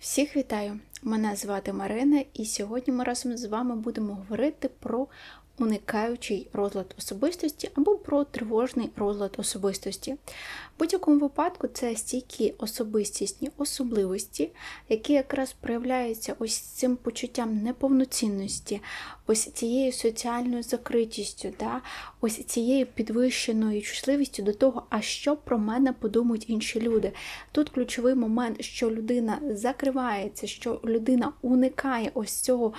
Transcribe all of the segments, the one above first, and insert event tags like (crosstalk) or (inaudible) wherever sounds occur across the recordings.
Всіх вітаю! Мене звати Марина, і сьогодні ми разом з вами будемо говорити про уникаючий розлад особистості або про тривожний розлад особистості. В будь-якому випадку це стійкі особистісні особливості, які якраз проявляються ось цим почуттям неповноцінності, ось цією соціальною закритістю, да? ось цією підвищеною чутливістю до того, а що про мене подумають інші люди. Тут ключовий момент, що людина закривається, що людина уникає ось цього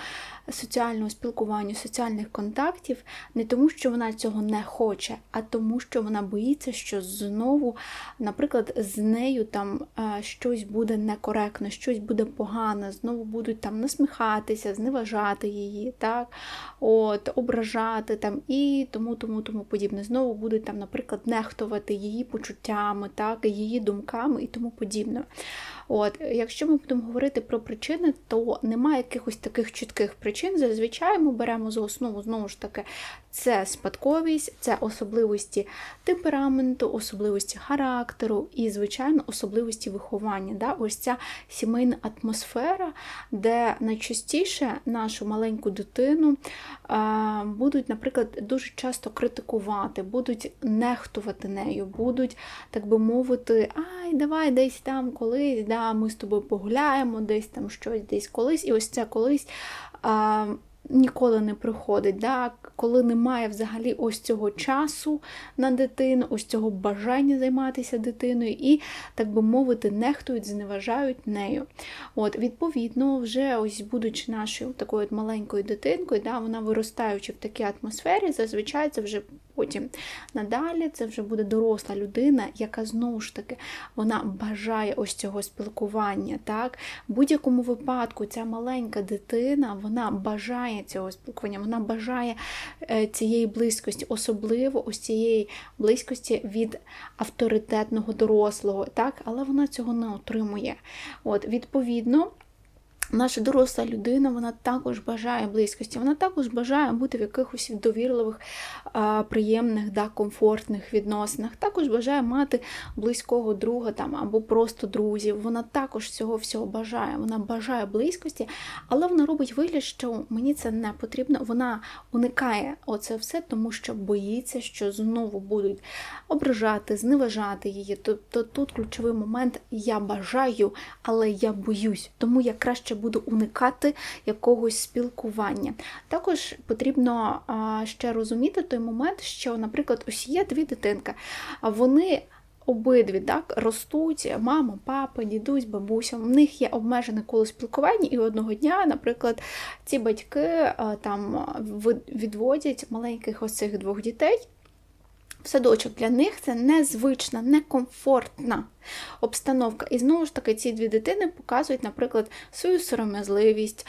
соціального спілкування, соціальних контактів, не тому, що вона цього не хоче, а тому, що вона боїться, що знову, наприклад, з нею там щось буде некоректно, щось буде погано, знову будуть там насміхатися, зневажати її, так, от, ображати там і тому, тому, тому подібне. Знову будуть там, наприклад, нехтувати її почуттями, так, її думками і тому подібне. От, Якщо ми будемо говорити про причини, то немає якихось таких чітких причин. Зазвичай ми беремо за основу знову ж таки це спадковість, це особливості темпераменту, особливості характеру і, звичайно, особливості виховання. Да? Ось ця сімейна атмосфера, де найчастіше нашу маленьку дитину а, будуть, наприклад, дуже часто критикувати, будуть нехтувати нею, будуть, так би мовити, ай, давай десь там колись, да, ми з тобою погуляємо, десь там щось, десь колись, і ось це колись. А, Ніколи не приходить, да? коли немає взагалі ось цього часу на дитину, ось цього бажання займатися дитиною, і, так би мовити, нехтують, зневажають нею. От, Відповідно, вже ось будучи нашою такою от маленькою дитинкою, да, вона виростаючи в такій атмосфері, зазвичай це вже потім надалі це вже буде доросла людина, яка знову ж таки вона бажає ось цього спілкування. так? В будь-якому випадку ця маленька дитина вона бажає цього спілкування, вона бажає е, цієї близькості, особливо ось цієї близькості від авторитетного дорослого, так? але вона цього не отримує. От, Відповідно. Наша доросла людина, вона також бажає близькості, вона також бажає бути в якихось довірливих, приємних, да, комфортних відносинах. Також бажає мати близького друга там, або просто друзів. Вона також цього всього бажає. Вона бажає близькості, але вона робить вигляд, що мені це не потрібно. Вона уникає оце все, тому що боїться, що знову будуть ображати, зневажати її. Тобто тут ключовий момент я бажаю, але я боюсь, тому я краще буду уникати якогось спілкування. Також потрібно ще розуміти той момент, що, наприклад, ось є дві дитинки, вони. Обидві так ростуть, мама, папа, дідусь, бабуся. В них є обмежене коло спілкування, і одного дня, наприклад, ці батьки там відводять маленьких ось цих двох дітей в садочок. Для них це незвична, некомфортна обстановка. І знову ж таки, ці дві дитини показують, наприклад, свою сором'язливість,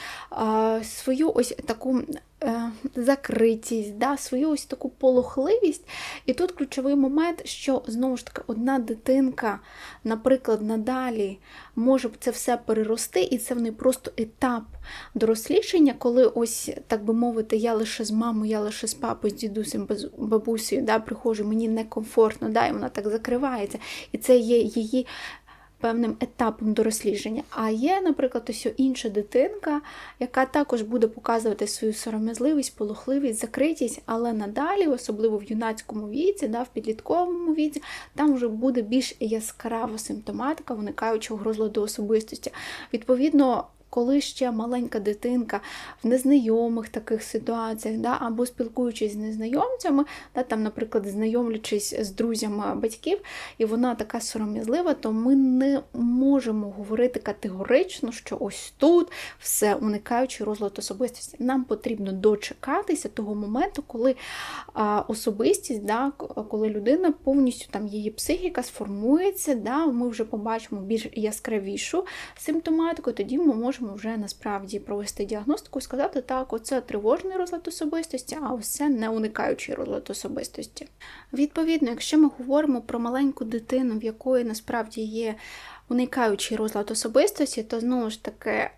свою ось таку Е, закритість, да, свою ось таку полохливість. І тут ключовий момент, що знову ж таки одна дитинка, наприклад, надалі може це все перерости, і це в неї просто етап дорослішання, коли ось, так би мовити, я лише з мамою, я лише з папою, з дідусем, бабусею да, приходжу, мені некомфортно, да, і вона так закривається. І це є її певним етапом дорослідження. А є, наприклад, ось інша дитинка, яка також буде показувати свою сором'язливість, полохливість, закритість, але надалі, особливо в юнацькому віці, да, в підлітковому віці, там вже буде більш яскрава симптоматика, виникаючого розладу особистості. Відповідно, коли ще маленька дитинка в незнайомих таких ситуаціях, да, або спілкуючись з незнайомцями, да, там, наприклад, знайомлячись з друзями батьків, і вона така сором'язлива, то ми не можемо говорити категорично, що ось тут все уникаючи розлад особистості. Нам потрібно дочекатися того моменту, коли особистість, да, коли людина повністю там її психіка сформується, да, ми вже побачимо більш яскравішу симптоматику, тоді ми можемо можемо вже насправді провести діагностику і сказати, так, оце тривожний розлад особистості, а ось не уникаючий розлад особистості. Відповідно, якщо ми говоримо про маленьку дитину, в якої насправді є уникаючий розлад особистості, то знову ж таки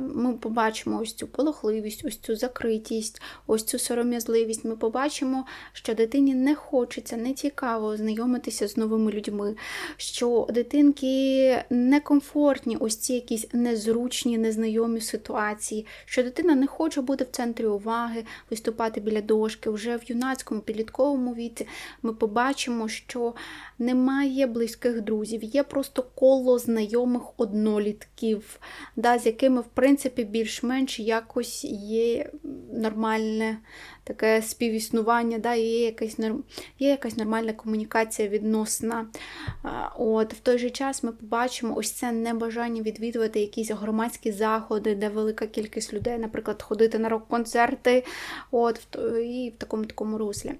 ми побачимо ось цю полохливість, ось цю закритість, ось цю сором'язливість. Ми побачимо, що дитині не хочеться, не цікаво знайомитися з новими людьми, що дитинки некомфортні, ось ці якісь незручні, незнайомі ситуації, що дитина не хоче бути в центрі уваги, виступати біля дошки. Вже в юнацькому підлітковому віці ми побачимо, що немає близьких друзів, є просто коло знайомих однолітків, да, з якими, в принципі, більш-менш якось є нормальне таке співіснування, да, є якась є якась нормальна комунікація відносна. От, В той же час ми побачимо ось це небажання відвідувати якісь громадські заходи, де велика кількість людей, наприклад, ходити на рок-концерти от, і в такому такому руслі.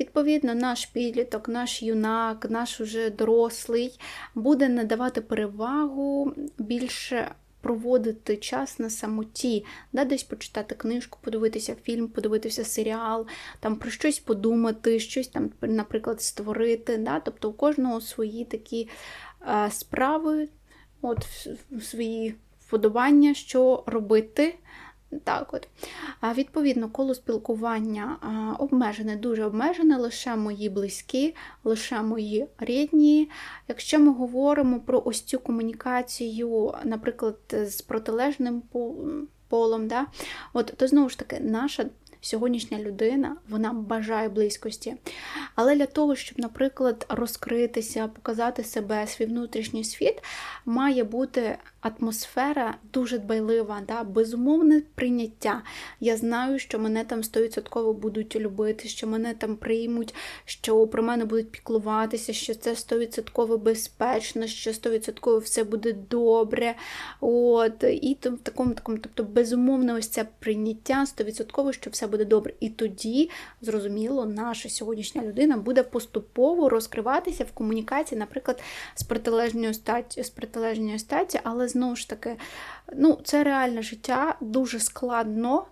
Відповідно, наш підліток, наш юнак, наш уже дорослий буде надавати перевагу більше проводити час на самоті, да, десь почитати книжку, подивитися фільм, подивитися серіал, там про щось подумати, щось там, наприклад, створити. Да? Тобто у кожного свої такі е, справи, от свої вподобання, що робити. Так от. Відповідно, коло спілкування обмежене, дуже обмежене, лише мої близькі, лише мої рідні. Якщо ми говоримо про ось цю комунікацію, наприклад, з протилежним полом, да, от, то знову ж таки, наша сьогоднішня людина вона бажає близькості. Але для того, щоб, наприклад, розкритися, показати себе, свій внутрішній світ, має бути атмосфера дуже дбайлива, да? безумовне прийняття. Я знаю, що мене там 100% будуть любити, що мене там приймуть, що про мене будуть піклуватися, що це 100% безпечно, що 100% все буде добре. От, І в такому, такому, тобто безумовне ось це прийняття 100%, що все буде добре. І тоді, зрозуміло, наша сьогоднішня людина буде поступово розкриватися в комунікації, наприклад, з протилежною статі, з протилежною статі, але знову ж таки, ну, це реальне життя, дуже складно.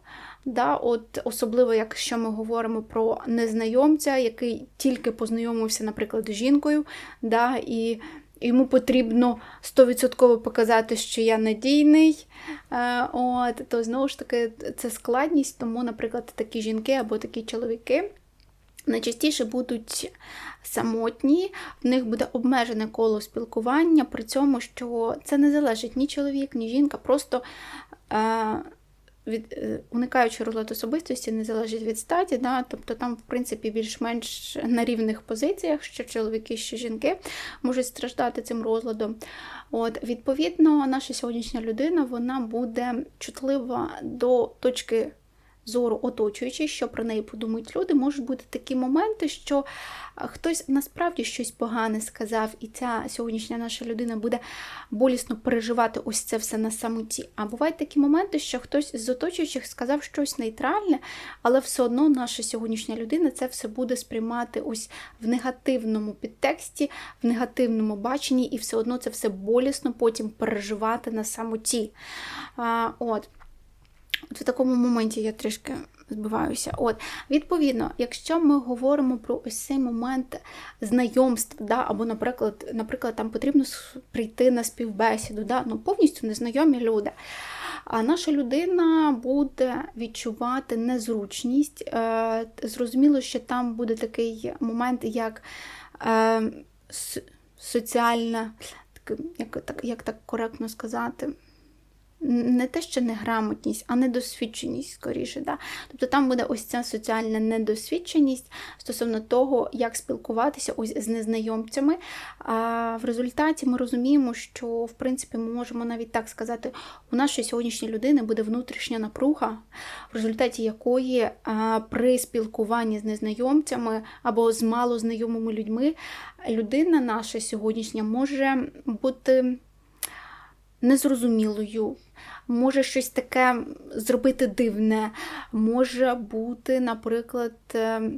Да, от Особливо, якщо ми говоримо про незнайомця, який тільки познайомився, наприклад, з жінкою, да, і йому потрібно 100% показати, що я надійний. Е, от, То знову ж таки, це складність, тому, наприклад, такі жінки або такі чоловіки. Найчастіше будуть самотні, в них буде обмежене коло спілкування, при цьому, що це не залежить ні чоловік, ні жінка, просто е, від, е, уникаючи розлад особистості, не залежить від статі, да? тобто там, в принципі, більш-менш на рівних позиціях, що чоловіки, що жінки можуть страждати цим розладом. От, Відповідно, наша сьогоднішня людина вона буде чутлива до точки зору оточуючи, що про неї подумають люди, можуть бути такі моменти, що хтось насправді щось погане сказав, і ця сьогоднішня наша людина буде болісно переживати ось це все на самоті. А бувають такі моменти, що хтось з оточуючих сказав щось нейтральне, але все одно наша сьогоднішня людина це все буде сприймати ось в негативному підтексті, в негативному баченні, і все одно це все болісно потім переживати на самоті. А, от. От в такому моменті я трішки збиваюся. От, Відповідно, якщо ми говоримо про ось цей момент знайомств, да, або, наприклад, наприклад, там потрібно прийти на співбесіду, да, ну, повністю незнайомі люди. А наша людина буде відчувати незручність. Е, зрозуміло, що там буде такий момент, як е, соціальна, як, як, як так коректно сказати не те, що неграмотність, а недосвідченість скоріше. Да? Тобто там буде ось ця соціальна недосвідченість стосовно того, як спілкуватися ось з незнайомцями. А в результаті ми розуміємо, що в принципі ми можемо навіть так сказати, у нашої сьогоднішньої людини буде внутрішня напруга, в результаті якої а, при спілкуванні з незнайомцями або з малознайомими людьми людина наша сьогоднішня може бути незрозумілою, може щось таке зробити дивне, може бути, наприклад, е,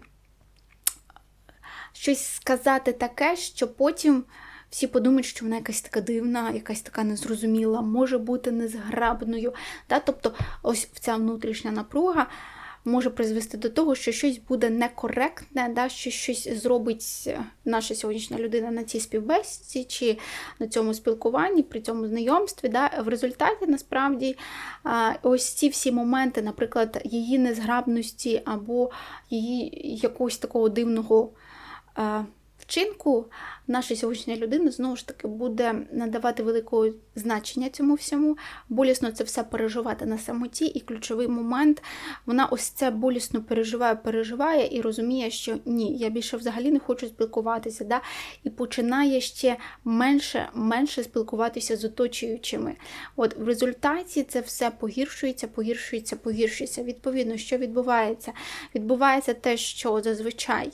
щось сказати таке, що потім всі подумають, що вона якась така дивна, якась така незрозуміла, може бути незграбною. Да? Тобто, ось ця внутрішня напруга. Може призвести до того, що щось буде некоректне, да, що щось зробить наша сьогоднішня людина на цій співбесіді чи на цьому спілкуванні, при цьому знайомстві. Да. В результаті насправді ось ці всі моменти, наприклад, її незграбності або її якогось такого дивного вчинку наша сьогоднішня людина знову ж таки буде надавати великого значення цьому всьому, болісно це все переживати на самоті, і ключовий момент вона ось це болісно переживає, переживає і розуміє, що ні, я більше взагалі не хочу спілкуватися. да? І починає ще менше менше спілкуватися з оточуючими. От В результаті це все погіршується, погіршується, погіршується. Відповідно, що відбувається? Відбувається те, що зазвичай.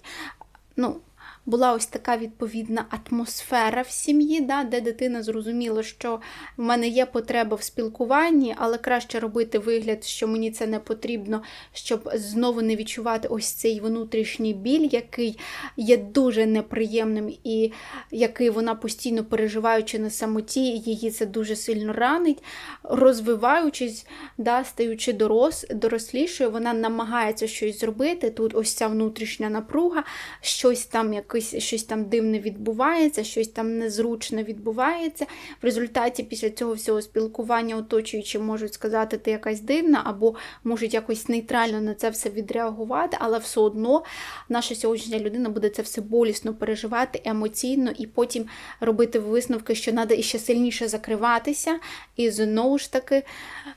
ну, була ось така відповідна атмосфера в сім'ї, да, де дитина зрозуміла, що в мене є потреба в спілкуванні, але краще робити вигляд, що мені це не потрібно, щоб знову не відчувати ось цей внутрішній біль, який є дуже неприємним і який вона постійно переживаючи на самоті, її це дуже сильно ранить. Розвиваючись, да, стаючи дорос, дорослішою, вона намагається щось зробити. Тут ось ця внутрішня напруга, щось там якийсь якось щось там дивне відбувається, щось там незручне відбувається. В результаті після цього всього спілкування оточуючи можуть сказати, ти якась дивна, або можуть якось нейтрально на це все відреагувати, але все одно наша сьогоднішня людина буде це все болісно переживати емоційно і потім робити висновки, що треба іще сильніше закриватися, і знову ж таки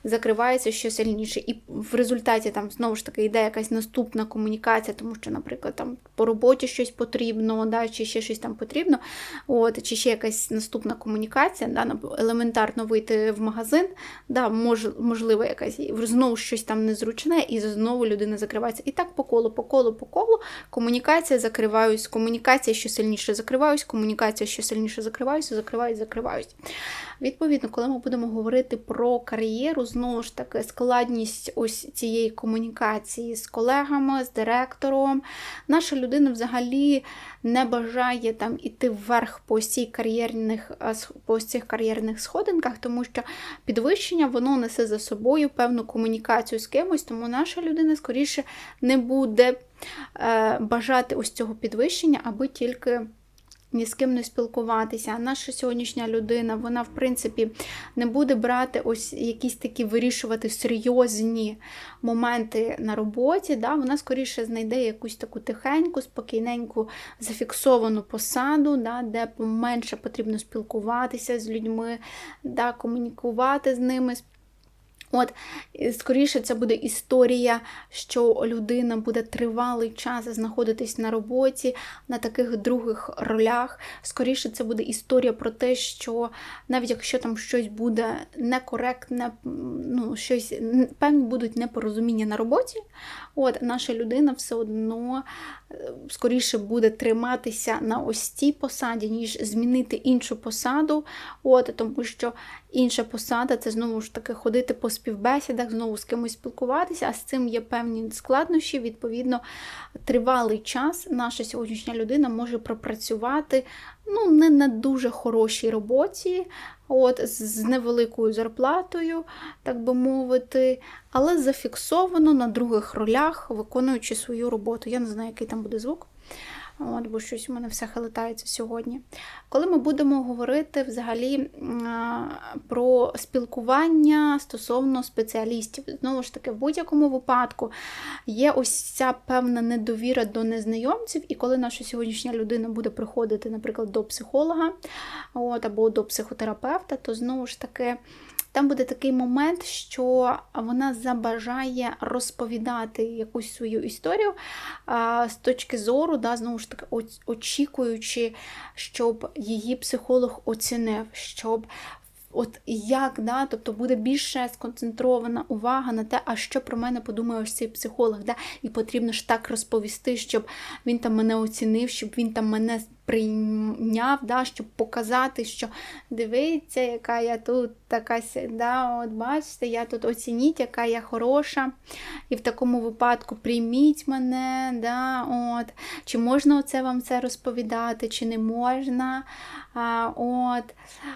закривається ще сильніше. І в результаті там знову ж таки йде якась наступна комунікація, тому що, наприклад, там по роботі щось потрібно потрібно, да, чи ще щось там потрібно, от, чи ще якась наступна комунікація, да, елементарно вийти в магазин, да, мож, можливо, якась знову щось там незручне, і знову людина закривається. І так по колу, по колу, по колу, комунікація закриваюсь, комунікація що сильніше закриваюсь, комунікація що сильніше закриваюся, закриваюсь, закриваюсь. Відповідно, коли ми будемо говорити про кар'єру, знову ж таки, складність ось цієї комунікації з колегами, з директором, наша людина взагалі не бажає там іти вверх по цій кар'єрних по цих кар'єрних сходинках, тому що підвищення воно несе за собою певну комунікацію з кимось, тому наша людина скоріше не буде е, бажати ось цього підвищення, аби тільки ні з ким не спілкуватися. Наша сьогоднішня людина, вона, в принципі, не буде брати ось якісь такі вирішувати серйозні моменти на роботі. Да? Вона скоріше знайде якусь таку тихеньку, спокійненьку, зафіксовану посаду, да? де менше потрібно спілкуватися з людьми, да? комунікувати з ними. От, скоріше, це буде історія, що людина буде тривалий час знаходитись на роботі, на таких других ролях. Скоріше, це буде історія про те, що навіть якщо там щось буде некоректне, ну, щось, певні будуть непорозуміння на роботі, от, наша людина все одно е, скоріше буде триматися на ось цій посаді, ніж змінити іншу посаду. От, Тому що інша посада це знову ж таки ходити по співбесідах, знову з кимось спілкуватися, а з цим є певні складнощі. Відповідно, тривалий час наша сьогоднішня людина може пропрацювати ну, не на дуже хорошій роботі, от, з невеликою зарплатою, так би мовити, але зафіксовано на других ролях, виконуючи свою роботу. Я не знаю, який там буде звук. От, бо щось у мене все хилитається сьогодні. Коли ми будемо говорити взагалі про спілкування стосовно спеціалістів, знову ж таки, в будь-якому випадку є ось ця певна недовіра до незнайомців, і коли наша сьогоднішня людина буде приходити, наприклад, до психолога от, або до психотерапевта, то знову ж таки там буде такий момент, що вона забажає розповідати якусь свою історію з точки зору, да, знову ж таки, очікуючи, щоб її психолог оцінив, щоб От як, да, тобто буде більше сконцентрована увага на те, а що про мене подумає ось цей психолог, да, і потрібно ж так розповісти, щоб він там мене оцінив, щоб він там мене сприйняв, да, щоб показати, що дивіться, яка я тут така, да, от бачите, я тут оцініть, яка я хороша. І в такому випадку прийміть мене, да, от, чи можна оце вам це розповідати, чи не можна. А, от.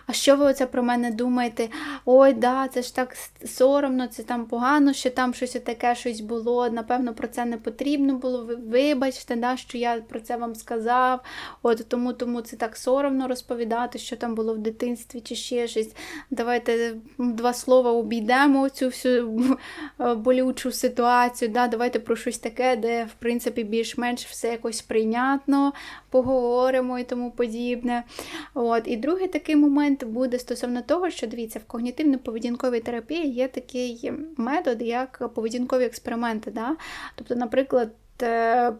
а що ви оце про мене думаєте? Ой, да, це ж так соромно, це там погано, що там щось таке щось було. Напевно, про це не потрібно було. Вибачте, да, що я про це вам сказав. От Тому тому це так соромно розповідати, що там було в дитинстві чи ще щось. Давайте два слова обійдемо цю всю болючу ситуацію. Да, Давайте про щось таке, де, в принципі, більш-менш все якось прийнятно, поговоримо і тому подібне. От. І другий такий момент буде стосовно того, що дивіться, в когнітивно-поведінковій терапії є такий метод, як поведінкові експерименти. Да? Тобто, наприклад, Е,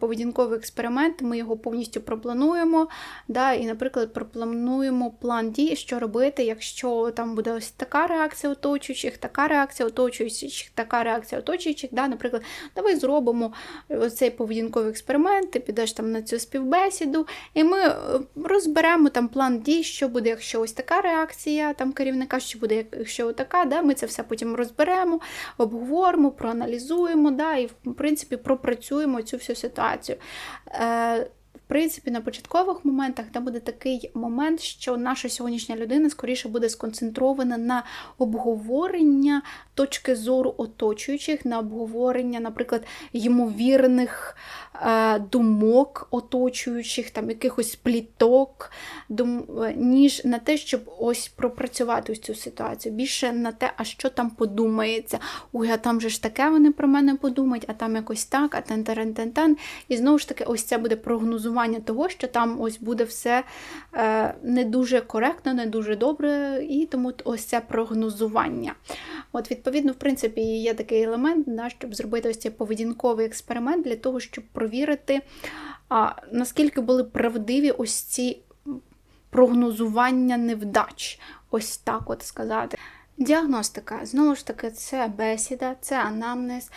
поведінковий експеримент, ми його повністю проплануємо. Да, І, наприклад, проплануємо план дій, що робити, якщо там буде ось така реакція оточуючих, така реакція оточуючих, така реакція оточуючих. Да, Наприклад, давай зробимо цей поведінковий експеримент, ти підеш там на цю співбесіду, і ми е, розберемо там план дій, що буде, якщо ось така реакція там керівника, що буде, якщо така, да, ми це все потім розберемо, обговоримо, проаналізуємо, да, і в принципі пропрацюємо цю всю ситуацію. Е, принципі, на початкових моментах там буде такий момент, що наша сьогоднішня людина скоріше буде сконцентрована на обговорення точки зору оточуючих, на обговорення, наприклад, ймовірних е, думок оточуючих, там якихось пліток, дум, ніж на те, щоб ось пропрацювати ось цю ситуацію. Більше на те, а що там подумається. Ой, а там же ж таке вони про мене подумають, а там якось так, а тен тен тен тен І знову ж таки, ось це буде прогнозування того, що там ось буде все е, не дуже коректно, не дуже добре, і тому ось це прогнозування. От, Відповідно, в принципі, є такий елемент, да, щоб зробити ось цей поведінковий експеримент для того, щоб провірити, а, наскільки були правдиві ось ці прогнозування невдач. Ось так от сказати. Діагностика, знову ж таки, це бесіда, це анамнез.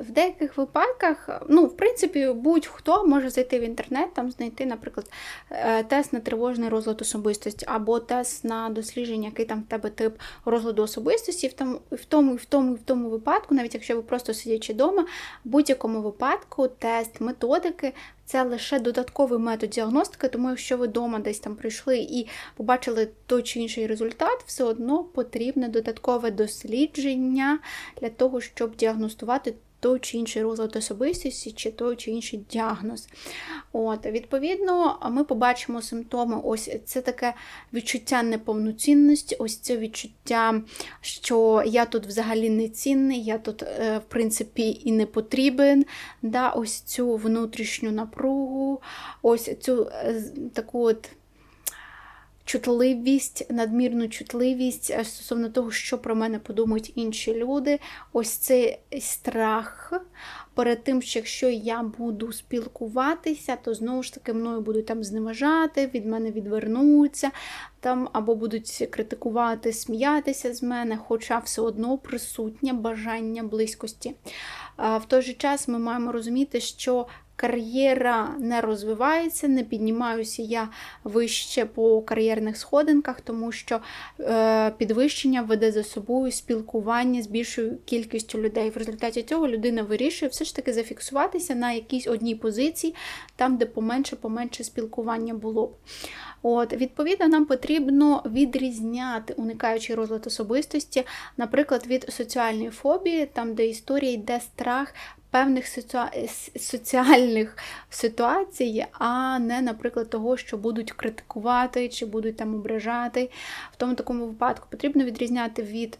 В деяких випадках, ну, в принципі, будь-хто може зайти в інтернет, там знайти, наприклад, е, тест на тривожний розлад особистості, або тест на дослідження, який там в тебе тип розладу особистості, в тому, в тому, в тому, в тому випадку, навіть якщо ви просто сидячи вдома, в будь-якому випадку тест методики це лише додатковий метод діагностики, тому якщо ви вдома десь там прийшли і побачили той чи інший результат, все одно потрібне додаткове дослідження для того, щоб діагностувати той чи інший розлад особистості, чи той чи інший діагноз. От, Відповідно, ми побачимо симптоми. Ось це таке відчуття неповноцінності, ось це відчуття, що я тут взагалі не цінний, я тут, е, в принципі, і не потрібен. Да, Ось цю внутрішню напругу, ось цю е, таку от чутливість, надмірну чутливість е, стосовно того, що про мене подумають інші люди. Ось цей страх перед тим, що якщо я буду спілкуватися, то знову ж таки мною будуть там зневажати, від мене відвернуться, там або будуть критикувати, сміятися з мене, хоча все одно присутнє бажання близькості. В той же час ми маємо розуміти, що кар'єра не розвивається, не піднімаюся я вище по кар'єрних сходинках, тому що е, підвищення веде за собою спілкування з більшою кількістю людей. В результаті цього людина вирішує все ж таки зафіксуватися на якійсь одній позиції, там, де поменше-поменше спілкування було б. От, Відповідно, нам потрібно відрізняти уникаючий розлад особистості, наприклад, від соціальної фобії, там, де історія йде страх певних соціальних ситуацій, а не, наприклад, того, що будуть критикувати чи будуть там ображати. В тому такому випадку потрібно відрізняти від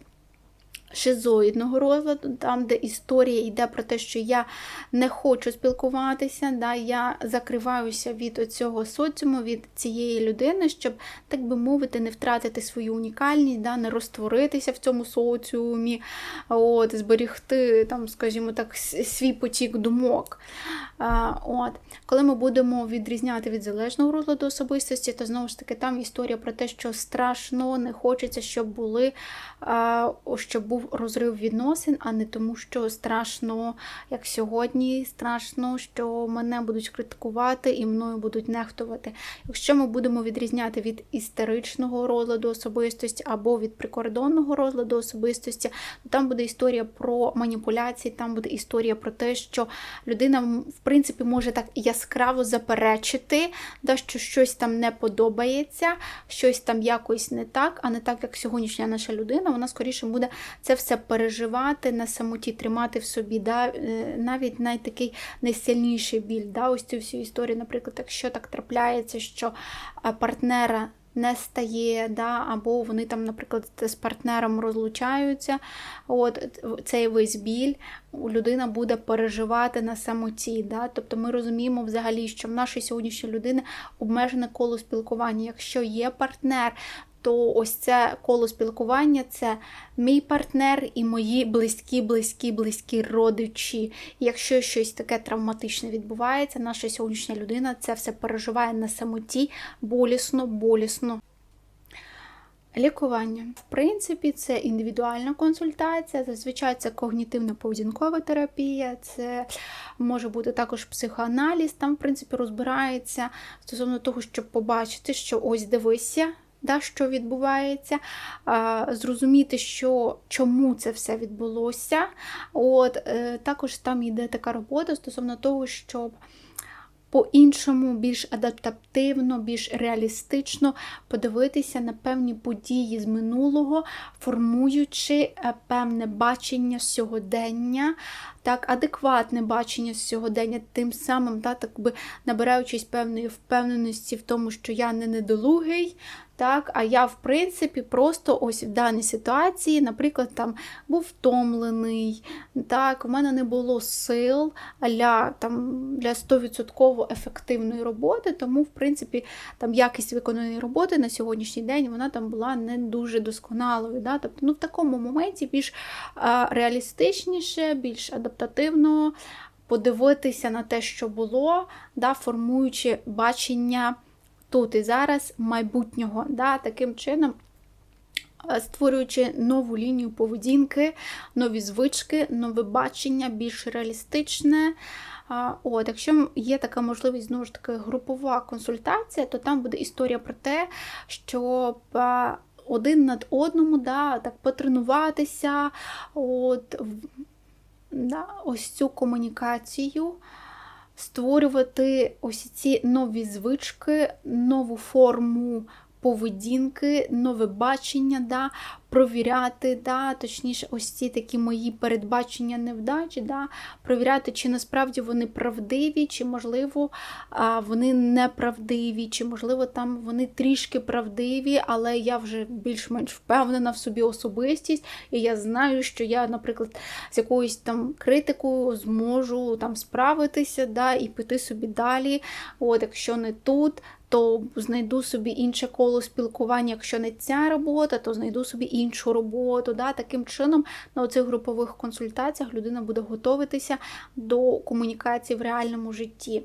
шизоїдного розладу, там, де історія йде про те, що я не хочу спілкуватися, да, я закриваюся від цього соціуму, від цієї людини, щоб, так би мовити, не втратити свою унікальність, да, не розтворитися в цьому соціумі, от, зберігти, там, скажімо так, свій потік думок. А, от. Коли ми будемо відрізняти від залежного розладу особистості, то знову ж таки там історія про те, що страшно, не хочеться, щоб були, щоб був був розрив відносин, а не тому, що страшно, як сьогодні, страшно, що мене будуть критикувати і мною будуть нехтувати. Якщо ми будемо відрізняти від істеричного розладу особистості або від прикордонного розладу особистості, то там буде історія про маніпуляції, там буде історія про те, що людина, в принципі, може так яскраво заперечити, да, що щось там не подобається, щось там якось не так, а не так, як сьогоднішня наша людина, вона скоріше буде це все переживати на самоті, тримати в собі, да, е, навіть найтакий найсильніший біль. Да, Ось цю всю історію, наприклад, якщо так трапляється, що партнера не стає, да, або вони там, наприклад, з партнером розлучаються. От Цей весь біль людина буде переживати на самоті. Да? Тобто ми розуміємо взагалі, що в нашої сьогоднішньої людини обмежене коло спілкування. Якщо є партнер, то ось це коло спілкування це мій партнер і мої близькі, близькі, близькі родичі. Якщо щось таке травматичне відбувається, наша сьогоднішня людина це все переживає на самоті болісно, болісно. Лікування. В принципі, це індивідуальна консультація, зазвичай це когнітивна поведінкова терапія, це може бути також психоаналіз. Там, в принципі, розбирається стосовно того, щоб побачити, що ось дивися, да, що відбувається, зрозуміти, що, чому це все відбулося. От, е, Також там йде така робота стосовно того, щоб по-іншому, більш адаптативно, більш реалістично подивитися на певні події з минулого, формуючи е, певне бачення сьогодення, так, адекватне бачення сьогодення, тим самим, так, так би набираючись певної впевненості в тому, що я не недолугий, так, А я, в принципі, просто ось в даній ситуації, наприклад, там був втомлений, так, у мене не було сил для там, для 100% ефективної роботи, тому, в принципі, там якість виконаної роботи на сьогоднішній день вона там була не дуже досконалою. Да? Тобто, ну, в такому моменті більш реалістичніше, більш адаптативно подивитися на те, що було, да, формуючи бачення тут і зараз майбутнього. Да, Таким чином, е, створюючи нову лінію поведінки, нові звички, нове бачення, більш реалістичне. От, Якщо є така можливість, знову ж таки, групова консультація, то там буде історія про те, щоб е, один над одному да, так потренуватися, от, да, ось цю комунікацію створювати ось ці нові звички, нову форму поведінки, нове бачення, да, провіряти, да, точніше, ось ці такі мої передбачення невдачі, да, провіряти, чи насправді вони правдиві, чи, можливо, вони неправдиві, чи, можливо, там вони трішки правдиві, але я вже більш-менш впевнена в собі особистість, і я знаю, що я, наприклад, з якоюсь там критикою зможу там справитися да, і піти собі далі. От, Якщо не тут, то знайду собі інше коло спілкування. Якщо не ця робота, то знайду собі іншу роботу. Да? Таким чином, на оцих групових консультаціях людина буде готуватися до комунікації в реальному житті.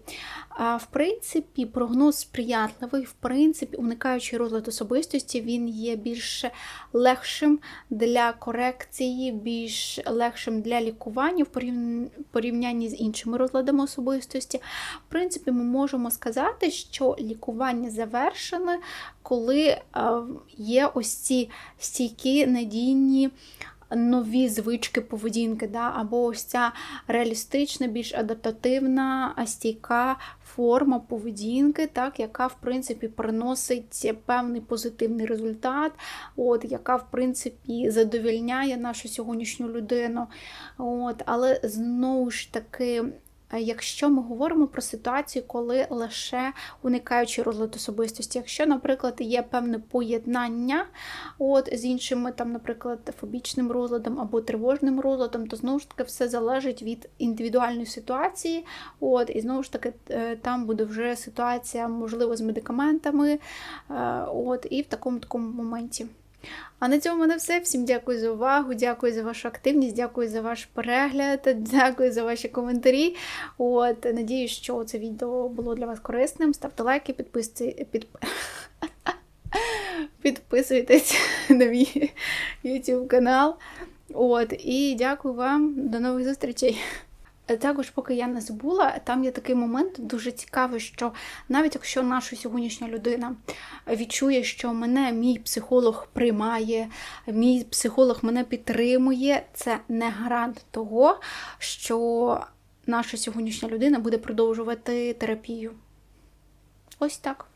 А В принципі, прогноз сприятливий, в принципі, уникаючи розлад особистості, він є більш легшим для корекції, більш легшим для лікування в порівнянні з іншими розладами особистості. В принципі, ми можемо сказати, що лікування лікування завершене, коли е, є ось ці стійкі, надійні. Нові звички поведінки, да, або ось ця реалістична, більш адаптативна, стійка форма поведінки, так, яка, в принципі, приносить певний позитивний результат, от, яка, в принципі, задовільняє нашу сьогоднішню людину. От, Але знову ж таки, Якщо ми говоримо про ситуацію, коли лише уникаючи розлад особистості, якщо, наприклад, є певне поєднання от, з іншими, там, наприклад, фобічним розладом або тривожним розладом, то знову ж таки все залежить від індивідуальної ситуації. От, І знову ж таки, е, там буде вже ситуація, можливо, з медикаментами. Е, от, І в такому такому моменті. А на цьому в мене все. Всім дякую за увагу, дякую за вашу активність, дякую за ваш перегляд, (laughs) дякую за ваші коментарі. От, Надіюсь, що це відео було для вас корисним. Ставте лайки, (laughs) підписуйтесь. Під... (laughs) Підписуйтесь на мій YouTube канал. От, і дякую вам, до нових зустрічей. Також, поки я не забула, там є такий момент дуже цікавий, що навіть якщо наша сьогоднішня людина відчує, що мене мій психолог приймає, мій психолог мене підтримує, це не гарант того, що наша сьогоднішня людина буде продовжувати терапію. Ось так.